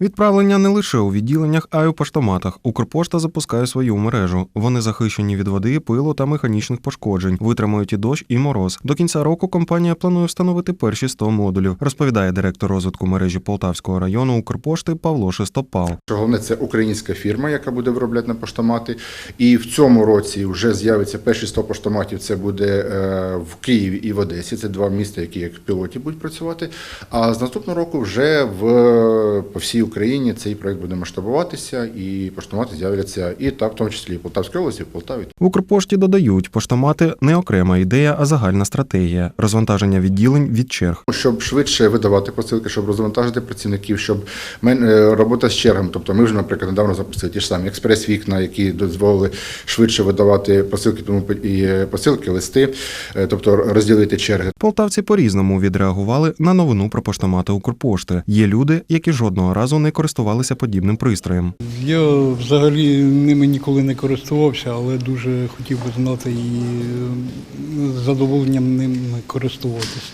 Відправлення не лише у відділеннях, а й у поштоматах. Укрпошта запускає свою мережу. Вони захищені від води, пилу та механічних пошкоджень, витримують і дощ, і мороз. До кінця року компанія планує встановити перші 100 модулів, розповідає директор розвитку мережі Полтавського району Укрпошти Павло Шестопал. Головне, це українська фірма, яка буде виробляти на поштомати. І в цьому році вже з'явиться перші 100 поштоматів. Це буде е, в Києві і в Одесі. Це два міста, які як пілоті будуть працювати. А з наступного року вже в по всій Україні цей проект буде масштабуватися, і поштомати з'являться і так, в тому числі і Полтавській області, в Полтаві. В Укрпошті додають, поштомати не окрема ідея, а загальна стратегія розвантаження відділень від черг. Щоб швидше видавати посилки, щоб розвантажити працівників, щоб мен- е, робота з чергами. Тобто ми вже, наприклад, недавно запустили ті ж самі експрес-вікна, які дозволили швидше видавати посилки, тому і е, посилки, листи, е, тобто розділити черги. Полтавці по-різному відреагували на новину про поштомати Укрпошти. Є люди, які жодного разу не користувалися подібним пристроєм. Я взагалі ними ніколи не користувався, але дуже хотів би знати і е, з задоволенням ними користуватися.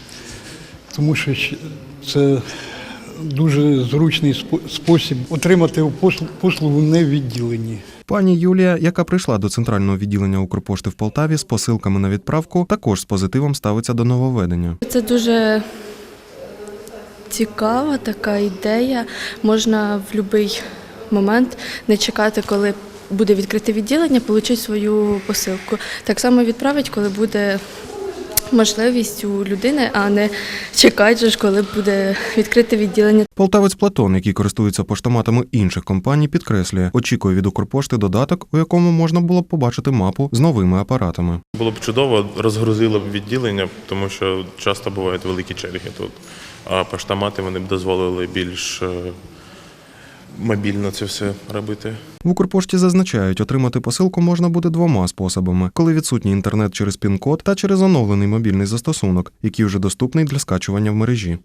Тому що це дуже зручний спосіб отримати послу- послугу не в відділенні. Пані Юлія, яка прийшла до центрального відділення Укрпошти в Полтаві з посилками на відправку, також з позитивом ставиться до нововведення. Це дуже цікава така ідея. Можна в будь-який момент не чекати, коли буде відкрите відділення, отримати свою посилку. Так само відправить, коли буде можливість у людини, а не чекати, коли буде відкрите відділення. Полтавець Платон, який користується поштоматами інших компаній, підкреслює, очікує від Укрпошти додаток, у якому можна було б побачити мапу з новими апаратами. Було б чудово, розгрузили б відділення, тому що часто бувають великі черги тут. А поштомати вони б дозволили більш е, мобільно це все робити. В Укрпошті зазначають, отримати посилку можна буде двома способами: коли відсутній інтернет через пін-код та через оновлений мобільний застосунок, який вже доступний для скачування в мережі.